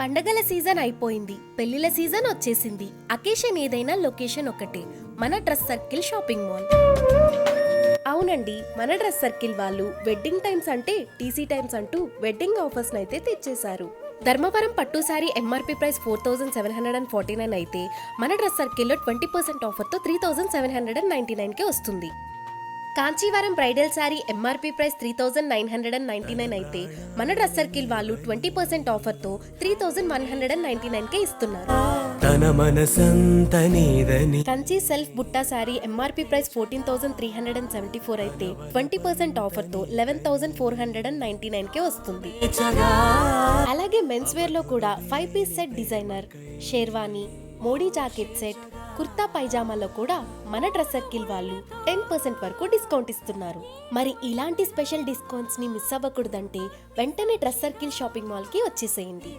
పండగల సీజన్ అయిపోయింది. పెళ్ళిల సీజన్ వచ్చేసింది. అకేషన్ ఏదైనా లొకేషన్ ఒకటే మన డ్రెస్ సర్కిల్ షాపింగ్ మాల్. అవునండి మన డ్రెస్ సర్కిల్ వాళ్ళు వెడ్డింగ్ టైమ్స్ అంటే టీసీ టైమ్స్ అంటూ వెడ్డింగ్ ఆఫర్స్ అయితే తెచ్చేశారు. ధర్మవరం పట్టు sari MRP price four thousand seven hundred and forty nine అయితే మన డ్రెస్ సర్కిల్లో twenty percent ఆఫర్తో three thousand seven hundred and ninety నైన్కే వస్తుంది. Kanchivaram bridal sari MRP price three thousand nine hundred and ninety nine అయితే మన dress circle వాళ్ళు twenty percent ఆఫర్తో three thousand one hundred and ninety నైన్కే ఇస్తున్నారు. తన Kanchi self butta sari MRP price fourteen thousand three hundred and seventy four అయితే twenty percent ఆఫర్తో eleven thousand four hundred and ninety నైన్కే వస్తుంది. అలాగే men's వేర్లో కూడా five piece set designer sherwani Modi jacket set kurta పైజామాలో కూడా మన dress circle వాళ్ళు ten percent వరకు discount ఇస్తున్నారు. మరి ఇలాంటి స్పెషల్ డిస్కౌంట్స్ని మిస్ అవ్వకూడదంటే వెంటనే డ్రెస్ సర్కిల్ షాపింగ్ మాల్కి వచ్చేసేయండి.